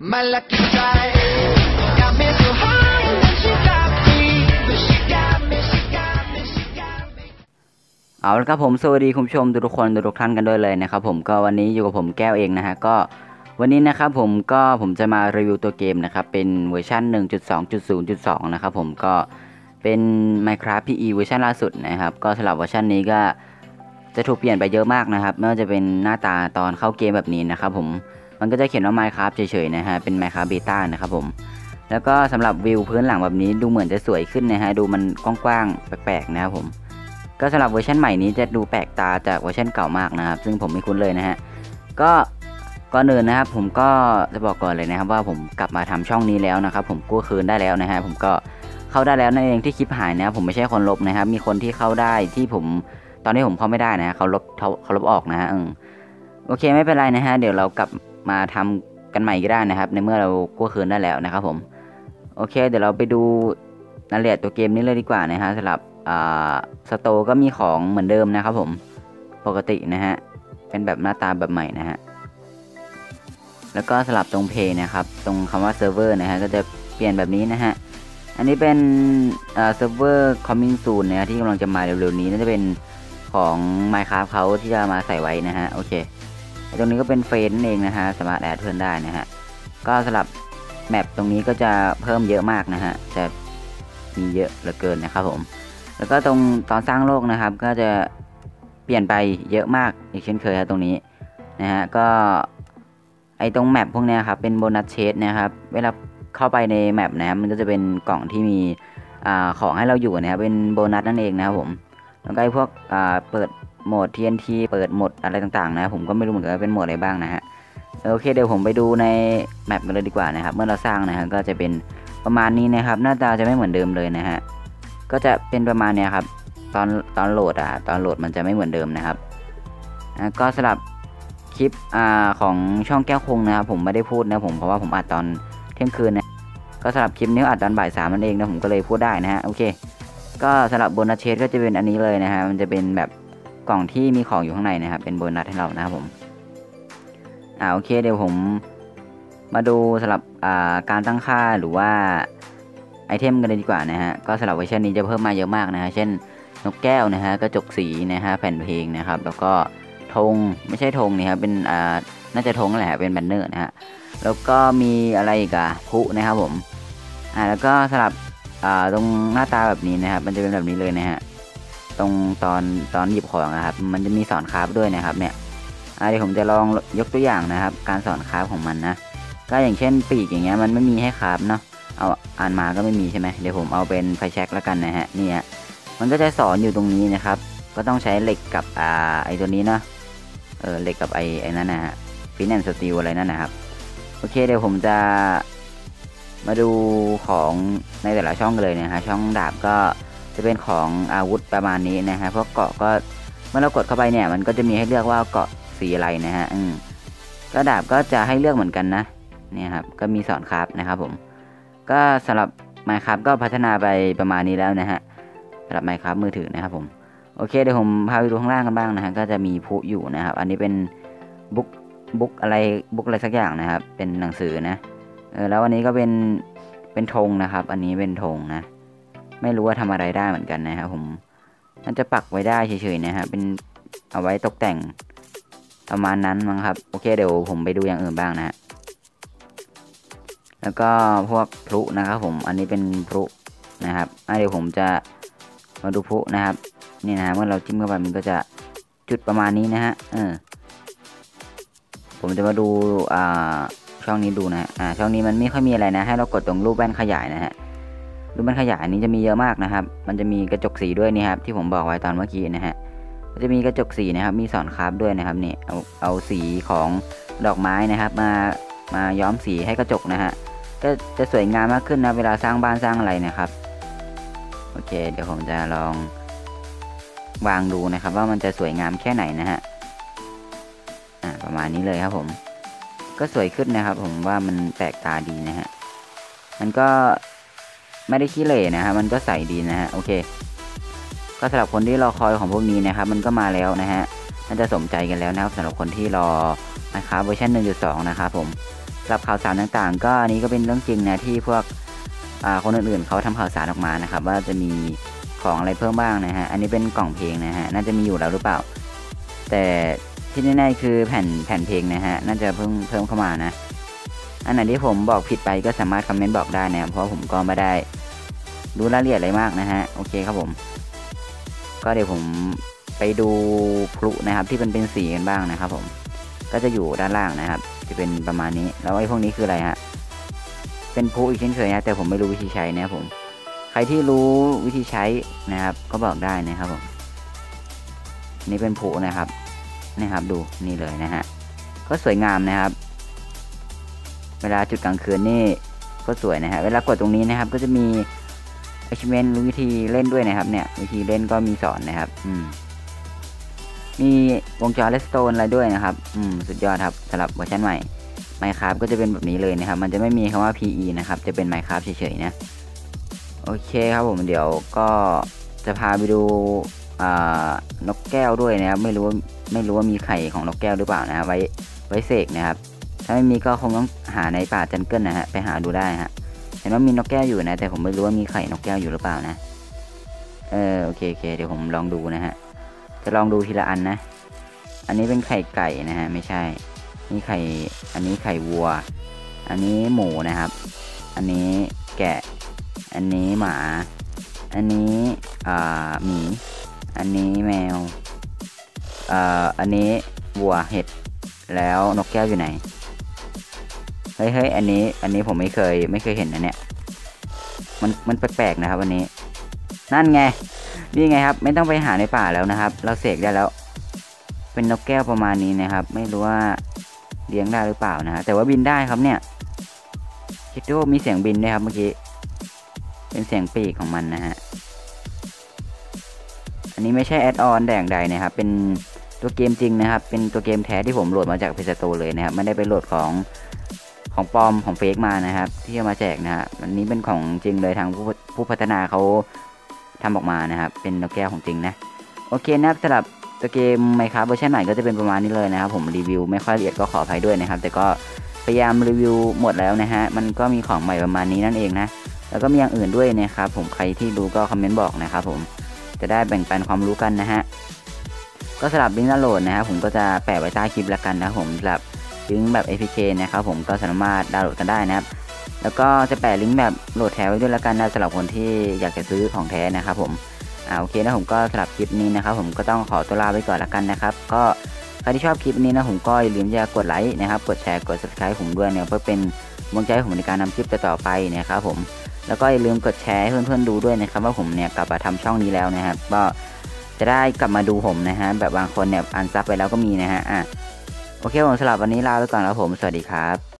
My lucky side got me so high that she got me, but she got me, she got me, she got me. เอาละครับผมสวัสดีคุณผู้ชมทุกคนทุกท่านกันด้วยเลยนะครับผมก็วันนี้อยู่กับผมแก้วเองนะฮะก็วันนี้นะครับผมก็ผมจะมารีวิวตัวเกมนะครับเป็นเวอร์ชัน1.2.0.2 นะครับผมก็เป็น Minecraft PE เวอร์ชันล่าสุดนะครับก็สำหรับเวอร์ชันนี้ก็จะถูกเปลี่ยนไปเยอะมากนะครับไม่ว่าจะเป็นหน้าตาตอนเข้าเกมแบบนี้นะครับผม มันก็จะเขียนว่า Minecraft เฉยๆนะฮะ เป็น Minecraft Beta นะครับผม แล้วก็สำหรับวิวพื้นหลังแบบนี้ดูเหมือนจะสวยขึ้นนะฮะ ดูมันกว้างๆ แปลกๆ นะครับผม ก็สำหรับเวอร์ชันใหม่นี้จะดูแปลกตาจากเวอร์ชันเก่ามากนะครับ ซึ่งผมไม่คุ้นเลยนะฮะ ก็ก่อนอื่นนะครับ ผมก็จะบอกก่อนเลยนะครับว่าผมกลับมาทำช่องนี้แล้วนะครับ ผมกู้คืนได้แล้วนะฮะ ผมก็เข้าได้แล้วนั่นเองที่คลิปหายนะครับผมไม่ใช่คนลบนะครับ มีคนที่เข้าได้ที่ผมตอนนี้ผมเข้าไม่ได้นะฮะเขาลบเขาเขาลบออกนะฮะโอเคไม่เป็นไรนะฮะเดี๋ยวเรากลับ มาทำกันใหม่ก็ได้นะครับ ในเมื่อเรากู้คืนได้แล้วนะครับผมโอเค เดี๋ยวเราไปดูรายละเอียดตัวเกมนี้เลยดีกว่านะฮะสำหรับสโตก็มีของเหมือนเดิมนะครับผมปกตินะฮะเป็นแบบหน้าตาแบบใหม่นะฮะแล้วก็สลับตรงเพย์นะครับ ตรงคำว่าเซิร์ฟเวอร์นะฮะก็จะเปลี่ยนแบบนี้นะฮะอันนี้เป็นเซิร์ฟเวอร์ coming soon นะที่กำลังจะมาเร็วๆนี้น่าจะเป็นของ Minecraft เขาที่จะมาใส่ไว้นะฮะโอเค ตรงนี้ก็เป็นเฟรนนั่นเองนะฮะสามารถแอดเพื่อนได้นะฮะก็สลับแมปตรงนี้ก็จะเพิ่มเยอะมากนะฮะจะมีเยอะเหลือเกินนะครับผม แล้วก็ตรงตอนสร้างโลกนะครับ ก็จะเปลี่ยนไปเยอะมากอีกเช่นเคยครับตรงนี้นะฮะก็ไอตรงแมปพวกเนี้ยครับเป็นโบนัสเชดนะครับเวลาเข้าไปในแมปนะครับมันก็จะเป็นกล่องที่มีอ่าของให้เราอยู่นะครับเป็นโบนัสนั่นเองนะครับผมแล้วก็ไอพวกอ่าเปิด โหมด TNT เปิดโหมดอะไรต่างๆ นะครับผมก็ไม่รู้เหมือนกันว่าเป็นโหมดอะไรบ้างนะฮะโอเคเดี๋ยวผมไปดูในแมปกันเลยดีกว่านะครับ เมื่อเราสร้างนะครับก็จะเป็นประมาณนี้นะครับ หน้าตาจะไม่เหมือนเดิมเลยนะฮะก็จะเป็นประมาณเนี้ยครับตอนตอนโหลดอะตอนโหลดมันจะไม่เหมือนเดิมนะครับก็สำหรับคลิปอ่าของช่องแก้วคงนะครับผมไม่ได้พูดนะผมเพราะว่าผมอัดตอนเที่ยงคืนนะก็สำหรับคลิปนี้อัดตอนบ่ายสามนั่นเองนะผมก็เลยพูดได้นะฮะโอเค ก็สำหรับโบนัสเชดก็จะเป็นอันนี้เลยนะฮะมันจะเป็นแบบ กล่องที่มีของอยู่ข้างในนะครับ เป็นโบนัสให้เรานะครับผม อ่าโอเคเดี๋ยวผมมาดูสำหรับอ่าการตั้งค่าหรือว่าไอเทมกันเลยดีกว่านะฮะ ก็สำหรับเวอร์ชันนี้จะเพิ่มมาเยอะมากนะฮะ เช่นนกแก้วนะฮะ กระจกสีนะฮะ แผ่นเพลงนะครับ แล้วก็ธงไม่ใช่ธงนี่ครับ เป็นอ่า น่าจะธงแหละเป็นแบนเนอร์นะฮะ แล้วก็มีอะไรอีกอะพุนะครับผม อ่า แล้วก็สำหรับอ่า ตรงหน้าตาแบบนี้นะครับ มันจะเป็นแบบนี้เลยนะฮะ ตรงตอนตอนหยิบของนะครับ มันจะมีสอนคราฟด้วยนะครับ เนี่ยเดี๋ยวผมจะลองยกตัวอย่างนะครับ การสอนคราฟของมันนะก็อย่างเช่นปีกอย่างเงี้ยมันไม่มีให้คราฟเนาะเอาอ่านมาก็ไม่มีใช่ไหมเดี๋ยวผมเอาเป็นไฟแช็กแล้วกันนะฮะนี่ฮะมันก็จะสอนอยู่ตรงนี้นะครับ ก็ต้องใช้เหล็กกับอ่าไอตัวนี้เนาะเออเหล็กกับไอไอนั่นนะฮะฟินแอนสตีลอะไรนั่นนะครับโอเคเดี๋ยวผมจะมาดูของในแต่ละช่องกันเลยนะฮะช่องดาบก็ จะเป็นของอาวุธประมาณนี้นะฮะพวกเกาะก็เมื่อเรากดเข้าไปเนี่ย มันก็จะมีให้เลือกว่าเกาะสีอะไรนะฮะอืมก็ดาบก็จะให้เลือกเหมือนกันนะเนี่ยครับก็มีสอนครับนะครับผม ก็สำหรับ Minecraft ก็พัฒนาไปประมาณนี้แล้วนะฮะสำหรับ Minecraft มือถือนะครับผมโอเคเดี๋ยวผมพาไปดูข้างล่างกันบ้างนะฮะก็จะมีผู้อยู่นะครับ อันนี้เป็นบุ๊กบุ๊กอะไรบุ๊กอะไรสักอย่างนะครับ เป็นหนังสือนะเออแล้วอันนี้ก็เป็นเป็นธงนะครับ อันนี้เป็นธงนะ ไม่รู้ว่าทำอะไรได้เหมือนกันนะครับผมมันจะปักไว้ได้เฉยๆนะฮะเป็นเอาไว้ตกแต่งประมาณนั้นมั้งครับ โอเคเดี๋ยวผมไปดูอย่างอื่นบ้างนะฮะแล้วก็พวกพลุนะครับผมอันนี้เป็นพลุนะครับเดี๋ยวผมจะมาดูพลุนะครับ นี่นะฮะเมื่อเราจิ้มเข้าไปมันก็จะจุดประมาณนี้นะฮะเออผมจะมาดูอ่าช่องนี้ดูนะฮะอ่าช่องนี้มันไม่ค่อยมีอะไรนะ ให้เรากดตรงรูปแว่นขยายนะฮะ รูปแว่นขยายนี้จะมีเยอะมากนะครับ มันจะมีกระจกสีด้วยนี่ครับที่ผมบอกไว้ตอนเมื่อกี้นะฮะจะมีกระจกสีนะครับ มีสอนคราฟด้วยนะครับนี่เอาเอาสีของดอกไม้นะครับ มามาย้อมสีให้กระจกนะฮะก็จะสวยงามมากขึ้นนะเวลาสร้างบ้านสร้างอะไรนะครับโอเค เดี๋ยวผมจะลองวางดูนะครับ ว่ามันจะสวยงามแค่ไหนนะฮะอ่าประมาณนี้เลยครับผม ก็สวยขึ้นนะครับ ผมว่ามันแปลกตาดีนะฮะมันก็ ไม่ได้ขี้เหร่นะฮะมันก็ใสดีนะฮะโอเค ก็สำหรับคนที่รอคอยของพวกนี้นะครับมันก็มาแล้วนะฮะน่าจะสมใจกันแล้วนะครับสำหรับคนที่รอนะครับเวอร์ชัน1.2 นะครับผมสำหรับข่าวสารต่างๆ ก็อันนี้ก็เป็นเรื่องจริงนะที่พวกอ่าคนอื่นๆเขาทำข่าวสารออกมานะครับ ว่าจะมีของอะไรเพิ่มบ้างนะฮะอันนี้เป็นกล่องเพลงนะฮะน่าจะมีอยู่แล้วหรือเปล่า แต่ที่แน่ๆคือแผ่นแผ่นเพลงนะฮะน่าจะเพิ่งเพิ่มเข้ามานะ อันไหนที่ผมบอกผิดไปก็สามารถคอมเมนต์บอกได้นะครับเพราะผมก็ไม่ได้ รู้รายละเอียดอะไรมากนะฮะ โอเคครับผม ก็เดี๋ยวผมไปดูพลุนะครับ ที่เป็นเป็นสีกันบ้างนะครับ ผม ก็จะอยู่ด้านล่างนะครับ จะเป็นประมาณนี้ แล้วไอ้พวกนี้คืออะไรฮะ เป็นพลุอีกเช่นเคยนะ แต่ผมไม่รู้วิธีใช้นะครับผม ใครที่รู้วิธีใช้นะครับ ก็บอกได้นะครับผม นี่เป็นพลุนะครับนะครับ ดูนี่เลยนะฮะ ก็สวยงามนะครับ เวลาจุดกลางคืนนี่ก็สวยนะฮะ เวลากดตรงนี้นะครับ ก็จะมี achievement รู้วิธีเล่นด้วยนะครับ เนี่ย วิธีเล่นก็มีสอนนะครับ อืม มีวงจรเลสโตนอะไรด้วยนะครับ อืม สุดยอดครับสำหรับเวอร์ชันใหม่ Minecraft ก็จะเป็นแบบนี้เลยนะครับ มันจะไม่มีคำว่า PE นะครับ จะเป็น Minecraft เฉยๆนะ โอเคครับผมเดี๋ยวก็จะพาไปดูอ่านกแก้วด้วยนะครับ ไม่รู้ว่าไม่รู้ว่ามีไข่ของนกแก้วหรือเปล่านะไว้ไว้เสกนะครับ ถ้าไม่มีก็คงต้องหาในป่าจันเกิลนะฮะไปหาดูได้ฮะ เห็นว่ามีนกแก้วอยู่นะ แต่ผมไม่รู้ว่ามีไข่นกแก้วอยู่หรือเปล่านะ เออโอเคโอเคเดี๋ยวผมลองดูนะฮะ จะลองดูทีละอันนะ อันนี้เป็นไข่ไก่นะฮะไม่ใช่ นี่ไข่ อันนี้ไข่วัว อันนี้หมูนะครับ อันนี้แกะ อันนี้หมา อันนี้อ่าหมี อันนี้แมวอ่ออันนี้วัวเห็ด แล้วนกแก้วอยู่ไหน เฮ้ยเฮ้ยอันนี้ อันนี้ผมไม่เคย ไม่เคยเห็นนะเนี่ย มันมันแปลกๆนะครับอันนี้ นั่นไง นี่ไงครับ ไม่ต้องไปหาในป่าแล้วนะครับ เราเสกได้แล้ว เป็นนกแก้วประมาณนี้นะครับ ไม่รู้ว่าเลี้ยงได้หรือเปล่านะฮะแต่ว่าบินได้ครับเนี่ยคิดดูมีเสียงบินด้วยครับเมื่อกี้ เป็นเสียงปีกของมันนะฮะ อันนี้ไม่ใช่แอดออนแดงใดนะครับ เป็นตัวเกมจริงนะครับ เป็นตัวเกมแท้ที่ผมโหลดมาจากเพจโตเลยนะครับ ไม่ได้ไปโหลดของ ของปลอมของเฟกมานะครับ ที่เอามาแจกนะฮะอันนี้เป็นของจริงเลยทางผู้ผู้พัฒนาเขาทำออกมานะครับ เป็นนกแก้วของจริงนะ โอเคนะครับสำหรับตัวเกมไมครับเวอร์ชันใหม่ก็จะเป็นประมาณนี้เลยนะครับ ผมรีวิวไม่ค่อยละเอียดก็ขออภัยด้วยนะครับ แต่ก็พยายามรีวิวหมดแล้วนะฮะ มันก็มีของใหม่ประมาณนี้นั่นเองนะ แล้วก็มีอย่างอื่นด้วยนะครับ ผมใครที่รู้ก็คอมเมนต์บอกนะครับผม จะได้แบ่งปันความรู้กันนะฮะ ก็สำหรับลิงก์ดาวน์โหลดนะครับผมก็จะแปะไว้ใต้คลิปแล้วกันนะครับผมสำหรับ ลิงก์แบบ APK นะครับผมก็สามารถดาวน์โหลดกันได้นะครับ แล้วก็จะแปะลิงก์แบบโหลดแท้ไว้ด้วยแล้วกันนะสำหรับคนที่อยากจะซื้อของแท้นะครับผมอ่าโอเคนะผมก็สำหรับคลิปนี้นะครับ ผมก็ต้องขอตัวลาไปก่อนแล้วกันนะครับ ก็ใครที่ชอบคลิปนี้นะผมก็อย่าลืมจะกดไลค์นะครับ กดแชร์กด subscribe ผมด้วยเนี่ยเพื่อเป็นกำลังใจผมในการนำคลิปต่อไปนะครับผมแล้วก็อย่าลืมกดแชร์ให้เพื่อนๆดูด้วยนะครับ ว่าผมเนี่ยกลับมาทำช่องนี้แล้วนะครับก็จะได้กลับมาดูผมนะฮะแบบบางคนเนี่ยอันซับไปแล้วก็มีนะฮะอะ โอเคผมสำหรับวันนี้ลาไปก่อนแล้วผม สวัสดีครับ